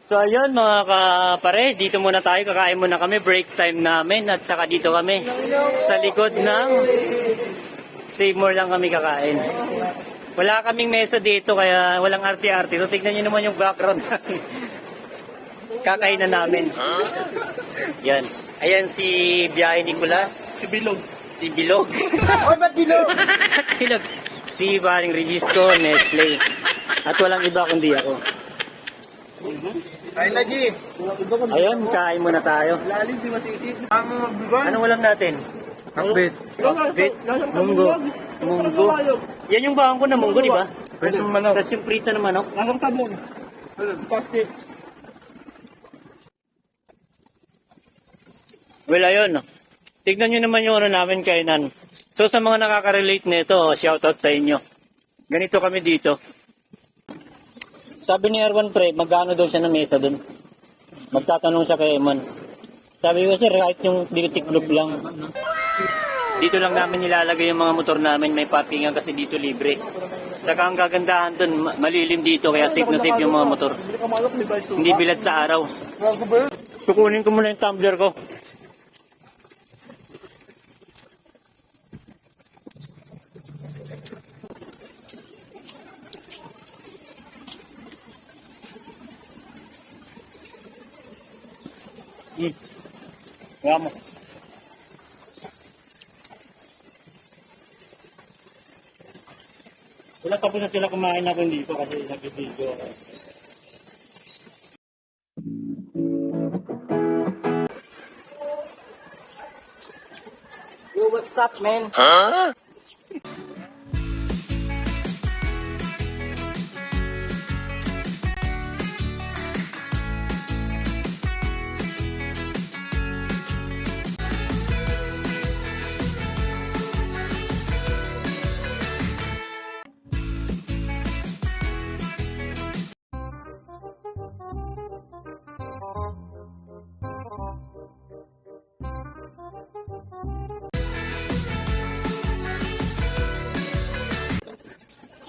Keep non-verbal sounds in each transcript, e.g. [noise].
So ayun mga kapare, dito muna tayo, kakain muna kami, break time namin at saka dito kami sa likod ng Save More lang kami kakain. Wala kaming mesa dito kaya walang arte-arte. So tignan nyo naman yung background namin. [laughs] Kakain na namin. Yan. Ayan si Biyahe Nicolas. Si Bilog. Si Bilog. Oy, ba't Bilog? [laughs] Bilog. Si Baring Regisco, Nestle. At walang iba kundi ako. Ay, Lagi. Ayun, kain muna tayo. Lalim, di masisip. Ang magbigan. Anong ulam natin? Hakbit. Bit, munggo. Munggo. Yan yung bahan ko na munggo, di ba? Pwede manok. Tapos yung prito na manok. Lasang tabon. Pasti. Well, ayun. Tignan nyo naman yung ano namin kainan. So, sa mga nakaka-relate nito, shoutout sa inyo. Ganito kami dito. Sabi ni Erwan Pre, magkano daw siya ng mesa dun? Magtatanong siya kay Eman. Sabi ko, sir, kahit yung ditiklog lang. Dito lang namin nilalagay yung mga motor namin. May parkingan kasi dito libre. Saka ang kagandahan dun, ma- malilim dito, kaya safe na safe yung mga motor. Hindi bilad sa araw. Kukunin ko muna yung tumbler ko. Hmm. Vamos. Wala tapos na sila kumain ako dito kasi nag-video ako. Yo, what's up, man?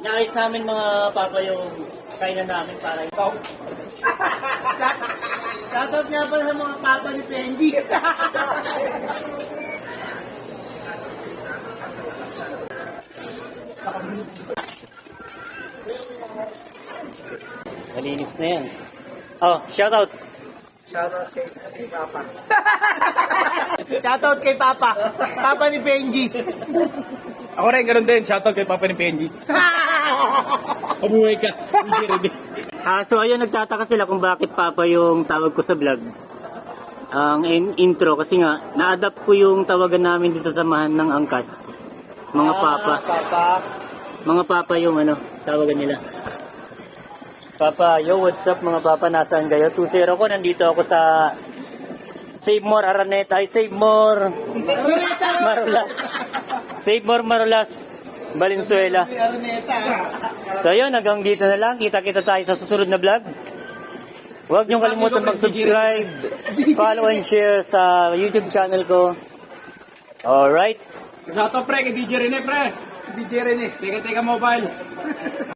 Inaayos namin mga papa yung kainan namin para ikaw. [laughs] Shoutout nga pala sa mga papa ni Fendi. [laughs] Malinis na yan. Oh, shout out. Shoutout kay, kay Papa. [laughs] Shoutout kay Papa. Papa ni Benji. Ako rin, ganun din. Shoutout kay Papa ni Penji. [laughs] Mabuhay ka. Ah, so ayun, nagtataka sila kung bakit papa yung tawag ko sa vlog. Ang in- intro kasi nga, na-adapt ko yung tawagan namin dito sa samahan ng angkas. Mga papa. Papa. Mga papa yung ano, tawagan nila. Papa, yo, what's up mga papa? Nasaan kayo? 2-0 ko, nandito ako sa Save More Araneta. Ay, Save More Marulas. Save More Marulas. Valenzuela. Araneta. So ayun, hanggang dito na lang. Kita-kita tayo sa susunod na vlog. Huwag niyong kalimutan mag-subscribe, [laughs] follow and share sa YouTube channel ko. Alright? Shoutout pre kay DJ Rene pre. DJ Rene. Teka teka mobile. [laughs]